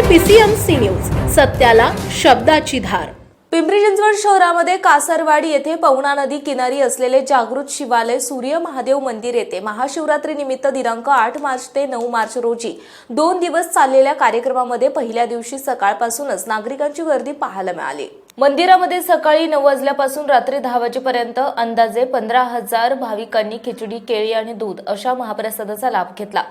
PCMC news सत्याला शब्दाची धार. पिंपरी चिंचवड शहरामध्ये कासरवाडी येथे पवना नदी किनारी असलेले जागृत शिवालय सूर्य महादेव मंदिर येथे महाशिवरात्री निमित्त दिनांक आठ मार्च ते नऊ मार्च रोजी दोन दिवस चाललेल्या कार्यक्रमामध्ये पहिल्या दिवशी सकाळपासूनच नागरिकांची गर्दी पाहायला मिळाली. मंदिरामध्ये सकाळी नऊ वाजल्यापासून रात्री दहा वाजेपर्यंत अंदाजे पंधरा हजार भाविकांनी खिचडी केळी आणि दूध अशा महाप्रसादाचा लाभ घेतला.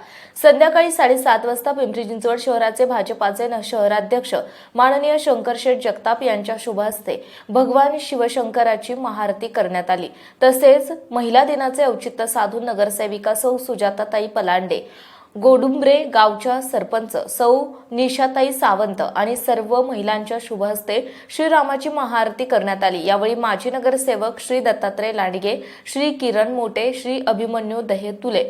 संध्याकाळी साडेसात वाजता पिंपरी चिंचवड शहराचे भाजपाचे शहराध्यक्ष माननीय शंकरशेठ जगताप यांच्या शुभ हस्ते भगवान शिवशंकराची महाआरती करण्यात आली. तसेच महिला दिनाचे औचित्य साधून नगरसेविका सौ सुजाताताई पलांडे गोडुंबरे गावच्या सरपंच सौ निशाताई सावंत आणि सर्व महिलांच्या शुभ हस्ते श्रीरामाची महाआरती करण्यात आली. यावेळी माजी नगरसेवक श्री दत्तात्रय लांडगे श्री किरण मोटे श्री अभिमन्यू दहेतुले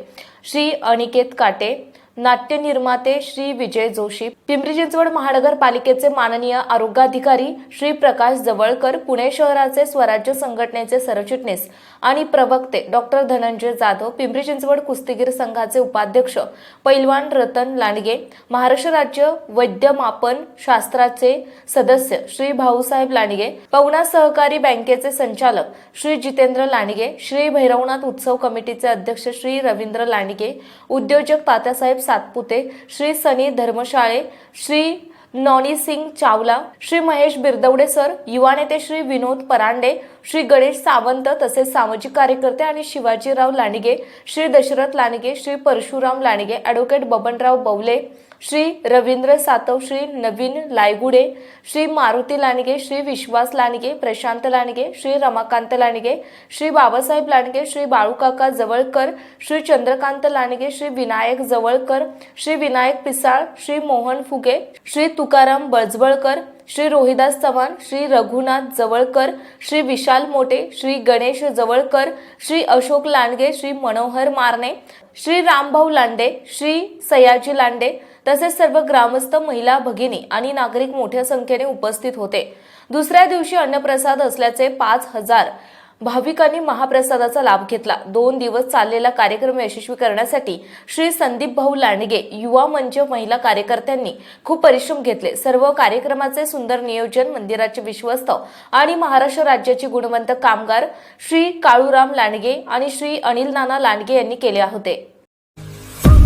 श्री अनिकेत काटे नाट्य निर्माते श्री विजय जोशी पिंपरी चिंचवड महानगरपालिकेचे माननीय आरोग्याधिकारी श्री प्रकाश जवळकर पुणे शहराचे स्वराज्य संघटनेचे सरचिटणीस आणि प्रवक्ते डॉक्टर धनंजय जाधव पिंपरी चिंचवड कुस्तीगीर संघाचे उपाध्यक्ष पैलवान रतन लांडगे महाराष्ट्र राज्य वैद्यमापन शास्त्राचे सदस्य श्री भाऊसाहेब लांडगे पवना सहकारी बँकेचे संचालक श्री जितेंद्र लांडगे श्री भैरवनाथ उत्सव कमिटीचे अध्यक्ष श्री रवींद्र लांडगे उद्योजक तात्यासाहेब सातपुते श्री सनी धर्मशाळे श्री नॉनी सिंग चावला श्री महेश बिरदवडे सर युवा नेते श्री विनोद परांडे श्री गणेश सावंत तसेच सामाजिक कार्यकर्ते आणि शिवाजीराव लांडगे श्री दशरथ लांडगे श्री परशुराम लांडगे ॲडव्होकेट बबनराव बवले श्री रवींद्र सातव श्री नवीन लायगुडे श्री मारुती लांडगे श्री विश्वास लांडगे प्रशांत लांडगे श्री रमाकांत लांडगे श्री बाबासाहेब लांडगे श्री बाळूकाका जवळकर श्री चंद्रकांत लांडगे श्री विनायक जवळकर श्री विनायक पिसाळ श्री मोहन फुगे श्री तुकाराम बळजबळकर श्री रोहिदास चव्हाण श्री रघुनाथ जवळकर श्री विशाल मोटे श्री गणेश जवळकर श्री अशोक लांडगे श्री मनोहर मारणे श्री रामभाऊ लांडे श्री सयाजी लांडे तसेच सर्व ग्रामस्थ महिला भगिनी आणि नागरिक मोठ्या संख्येने उपस्थित होते. दुसऱ्या दिवशी अन्नप्रसाद असल्याचे पाच हजार भाविकांनी महाप्रसादाचा लाभ घेतला. दोन दिवस चाललेला कार्यक्रम यशस्वी करण्यासाठी श्री संदीप भाऊ लांडगे युवा मंच महिला कार्यकर्त्यांनी खूप परिश्रम घेतले. सर्व कार्यक्रमाचे सुंदर नियोजन मंदिराचे विश्वस्त आणि महाराष्ट्र राज्याचे गुणवंत कामगार श्री काळूराम लांडगे आणि श्री अनिल नाना लांडगे यांनी केले होते.